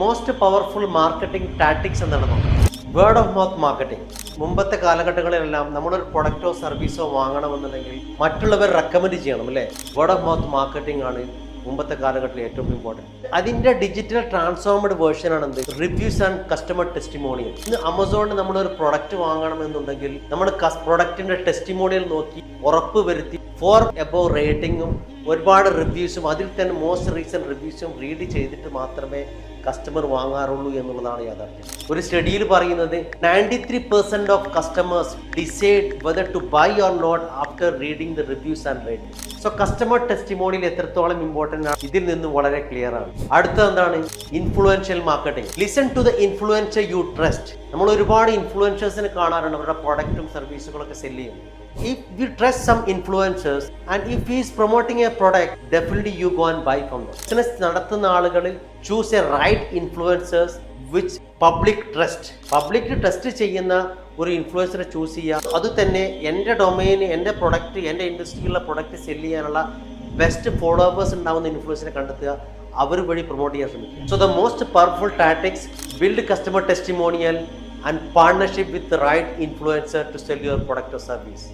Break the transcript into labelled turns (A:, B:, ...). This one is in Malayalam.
A: മോസ്റ്റ് പവർഫുൾ മാർക്കറ്റിംഗ് ടാറ്റിക്സ് എന്നാണ് നോക്കുന്നത്. വേർഡ് ഓഫ് മൗത്ത് മാർക്കറ്റിംഗ് മുമ്പത്തെ കാലഘട്ടങ്ങളിലെല്ലാം നമ്മളൊരു പ്രൊഡക്റ്റോ സർവീസോ വാങ്ങണമെന്നുണ്ടെങ്കിൽ മറ്റുള്ളവർ റെക്കമെൻഡ് ചെയ്യണം അല്ലേ? വേർഡ് ഓഫ് മൗത്ത് മാർക്കറ്റിംഗ് ആണ് മുമ്പത്തെ കാലഘട്ടത്തിൽ ഏറ്റവും ഇമ്പോർട്ടന്റ് അതിന്റെ ഡിജിറ്റൽ ട്രാൻസ്ഫോംഡ് വേർഷൻ ആണ് എന്ത്? റിവ്യൂസ് ആൻഡ് കസ്റ്റമർ ടെസ്റ്റിമോണിയൽ ഇന്ന് ആമസോണിൽ നമ്മളൊരു പ്രൊഡക്റ്റ് വാങ്ങണമെന്നുണ്ടെങ്കിൽ നമ്മുടെ പ്രൊഡക്റ്റിന്റെ ടെസ്റ്റിമോണിയൽ നോക്കി ഉറപ്പ് വരുത്തി ഫോർ എബോ റേറ്റിംഗും ഒരുപാട് റിവ്യൂസും അതിൽ തന്നെ മോസ്റ്റ് റീസെന്റ് റിവ്യൂസും റീഡ് ചെയ്തിട്ട് മാത്രമേ കസ്റ്റമർ വാങ്ങാറുള്ളൂ എന്നുള്ളതാണ് യാഥാർത്ഥ്യം. ഒരു സ്റ്റഡിയിൽ പറയുന്നത് ninety three percent of customers decide whether to buy or not after reading the reviews and rate so customer ടെസ്റ്റിമോണിയിൽ എത്രത്തോളം ഇമ്പോർട്ടന്റ് ആണ് ഇതിൽ നിന്ന് വളരെ ക്ലിയർ ആണ്. അടുത്തത് എന്താണ്? Influential marketing listen to the influencer you trust നമ്മൾ ഒരുപാട് ഇൻഫ്ലുവൻസേഴ്സിനെ കാണാറുണ്ട്. അവരുടെ പ്രൊഡക്റ്റും സർവീസുകളൊക്കെ സെൽ ചെയ്യുന്നത് if you trust some influencers and if is promoting a product definitely you go and buy from business നടത്തുന്ന ആളുകളിൽ choose a right influencers which public trust public trust ചെയ്യുന്ന ഒരു ഇൻഫ്ലുവൻസറെ ചൂസ് ചെയ്യുക. അത് തന്നെ എന്റെ ഡൊമൈന് എന്റെ പ്രൊഡക്റ്റ് എന്റെ ഇൻഡസ്ട്രിയിലുള്ള പ്രൊഡക്റ്റ് സെൽ ചെയ്യാനുള്ള ബെസ്റ്റ് ഫോളോവേഴ്സ് ഉണ്ടാവുന്ന ഇൻഫ്ലുവൻസിനെ കണ്ടെത്തുക. അവർ വഴി പ്രൊമോട്ട് ചെയ്യാൻ ശ്രമിക്കുക. So the most powerful tactics build customer testimonial and partnership with the right influencer to sell your product or service.